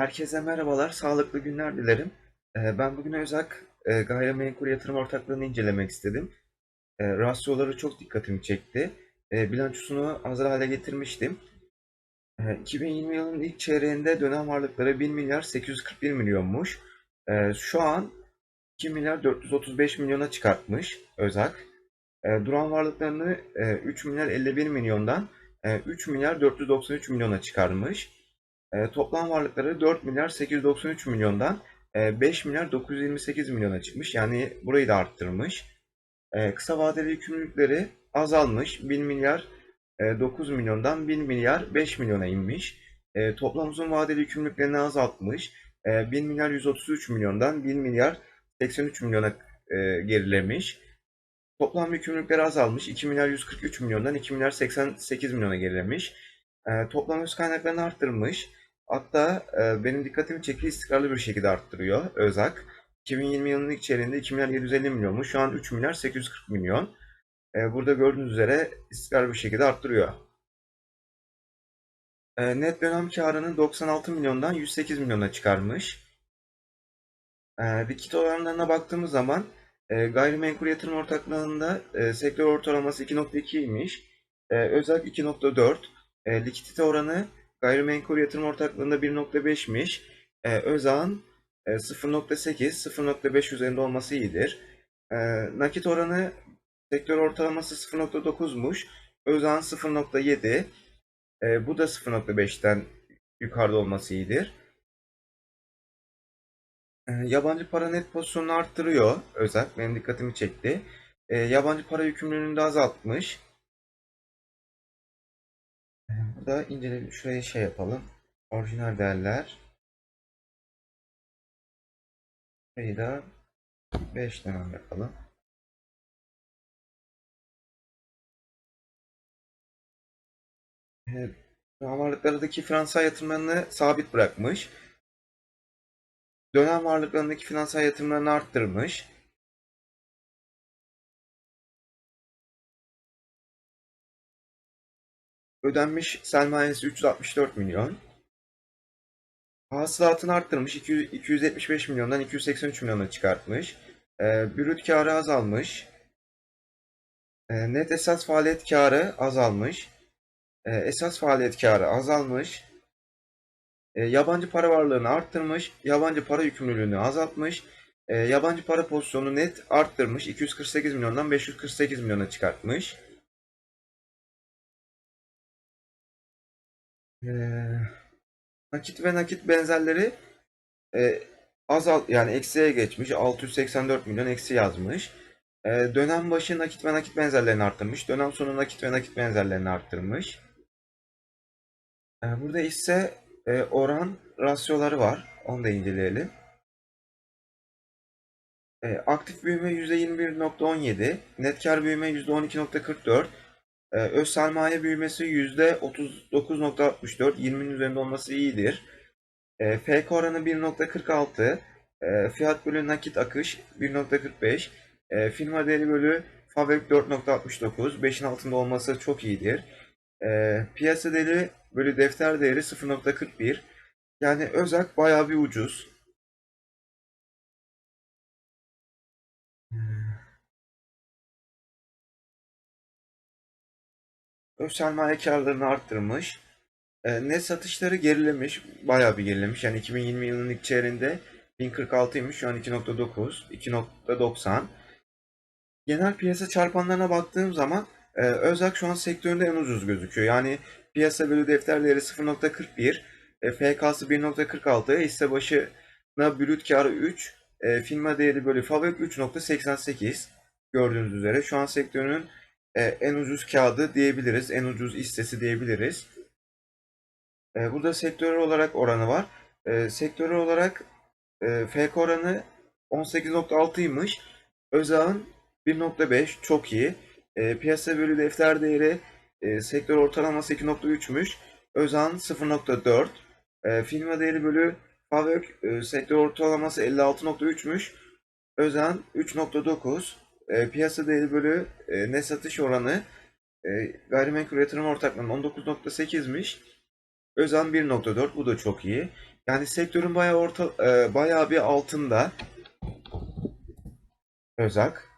Herkese merhabalar, sağlıklı günler dilerim. Ee, Ben bugün Özak e, Gayrimenkul Yatırım Ortaklığı'nı incelemek istedim. E, Rasyoları çok dikkatimi çekti. E, Bilançosunu hazır hale getirmiştim. E, 2020 yılının ilk çeyreğinde dönem varlıkları 1 milyar 841 milyonmuş. E, Şu an 2 milyar 435 milyona çıkartmış Özak. E, Duran varlıklarını e, 3 milyar 51 milyondan e, 3 milyar 493 milyona çıkarmış. E, toplam varlıkları 4 milyar 893 milyondan e, 5 milyar 928 milyona çıkmış. Yani burayı da arttırmış. E, kısa vadeli yükümlülükleri azalmış. 1 milyar e, 9 milyondan 1 milyar 5 milyona inmiş. E, toplam uzun vadeli yükümlülüklerini azaltmış. E, 1 milyar 133 milyondan 1 milyar 83 milyona e, gerilemiş. Toplam yükümlülükleri azalmış. 2 milyar 143 milyondan 2 milyar 88 milyona gerilemiş. E, toplam öz kaynaklarını arttırmış. Hatta e, benim dikkatimi çekti istikrarlı bir şekilde arttırıyor Özak. 2020 yılının ilk çeyreğinde 2 milyar 750 milyonmuş. Şu an 3 milyar 840 milyon. E, burada gördüğünüz üzere istikrarlı bir şekilde arttırıyor. E, net dönem karını 96 milyondan 108 milyona çıkarmış. E, likit oranlarına baktığımız zaman e, gayrimenkul yatırım ortaklığında e, sektör ortalaması 2.2'ymiş. E, Özak 2.4. E, likidite oranı Gayrimenkul yatırım ortaklığında 1.5'miş. Ee, Özağ'ın e, 0.8, 0.5 üzerinde olması iyidir. Ee, nakit oranı sektör ortalaması 0.9'muş. Özağ'ın 0.7. Ee, bu da 0.5'ten yukarıda olması iyidir. Ee, yabancı para net pozisyonunu arttırıyor Özak. Benim dikkatimi çekti. Ee, yabancı para yükümlülüğünü de azaltmış. Burada inceleyelim. Şuraya şey yapalım. Orijinal değerler. Şurayı da 5 dönem yapalım. Evet. Dönem varlıklarındaki finansal yatırımlarını sabit bırakmış. Dönem varlıklarındaki finansal yatırımlarını arttırmış. Ödenmiş sermayesi 364 milyon. Hasılatını arttırmış. 200, 275 milyondan 283 milyona çıkartmış. E, brüt karı azalmış. E, net esas faaliyet karı azalmış. E, esas faaliyet karı azalmış. E, yabancı para varlığını arttırmış. Yabancı para yükümlülüğünü azaltmış. E, yabancı para pozisyonu net arttırmış. 248 milyondan 548 milyona çıkartmış. Ee, nakit ve nakit benzerleri e, azal yani eksiye geçmiş. 684 milyon eksi yazmış. E, dönem başı nakit ve nakit benzerlerini arttırmış. Dönem sonu nakit ve nakit benzerlerini arttırmış. E, burada ise e, oran rasyoları var. Onu da inceleyelim. E, aktif büyüme %21.17, net kar büyüme %12.44, ee, öz sermaye büyümesi %39.64, 20'nin üzerinde olması iyidir. Ee, FK oranı 1.46, ee, fiyat bölü nakit akış 1.45, firma değeri bölü FAVÖK 4.69, 5'in altında olması çok iyidir. Piyasa değeri bölü defter değeri 0.41. Yani Özak bayağı bir ucuz. Öz sermaye karlarını arttırmış. E, net satışları gerilemiş. Bayağı bir gerilemiş. Yani 2020 yılının ilk çeyreğinde 1046'ymış. Şu an 2.9, 2.90. Genel piyasa çarpanlarına baktığım zaman e, Özak şu an sektöründe en ucuz gözüküyor. Yani piyasa bölü defter değeri 0.41, e, FK'sı 1.46, hisse başına brüt karı 3, e, firma değeri bölü fabrik 3.88 gördüğünüz üzere. Şu an sektörün e, en ucuz kağıdı diyebiliriz. En ucuz hissesi diyebiliriz. E, burada sektörel olarak oranı var. E, sektörel olarak e, FK oranı 18.6'ymış. Özağ'ın 1.5 çok iyi. E, piyasa bölü defter değeri e, sektör ortalaması 2.3'müş. Özağ'ın 0.4. E, firma değeri bölü FAVÖK e, sektör ortalaması 56.3'müş. Özağ'ın 3.9 e, piyasa değeri bölü e, net satış oranı e, gayrimenkul yatırım ortaklığının 19.8'miş. Özan 1.4 bu da çok iyi. Yani sektörün bayağı orta e, bayağı bir altında Özak.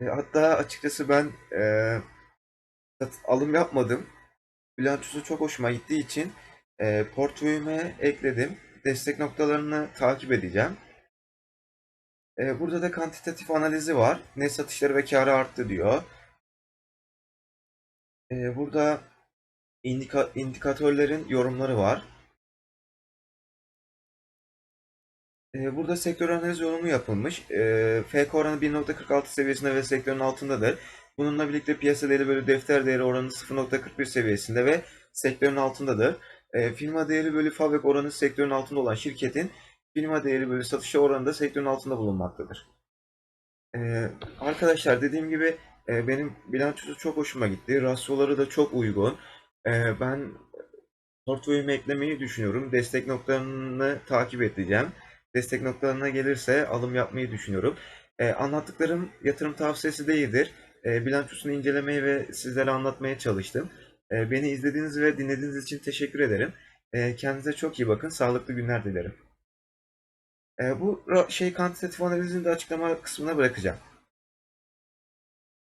E, hatta açıkçası ben e, alım yapmadım. Bilançosu çok hoşuma gittiği için e, portföyüme ekledim. Destek noktalarını takip edeceğim. E, burada da kantitatif analizi var. Net satışları ve karı arttı diyor. E, burada indika- indikatörlerin yorumları var. E, burada sektör analiz yorumu yapılmış. E, FK oranı 1.46 seviyesinde ve sektörün altındadır. Bununla birlikte piyasa değeri bölü defter değeri oranı 0.41 seviyesinde ve sektörün altındadır. E, firma değeri bölü fabrik oranı sektörün altında olan şirketin firma değeri bölü satış oranı da sektörün altında bulunmaktadır. E, arkadaşlar dediğim gibi e, benim bilançosu çok hoşuma gitti. Rasyoları da çok uygun. E, ben portföyüme eklemeyi düşünüyorum. Destek noktalarını takip edeceğim. Destek noktalarına gelirse alım yapmayı düşünüyorum. E, anlattıklarım yatırım tavsiyesi değildir. E, bilançosunu incelemeyi ve sizlere anlatmaya çalıştım. E, beni izlediğiniz ve dinlediğiniz için teşekkür ederim. E, kendinize çok iyi bakın. Sağlıklı günler dilerim. E, bu şey kantitatif analizini de açıklama kısmına bırakacağım.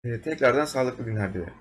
E, tekrardan sağlıklı günler dilerim.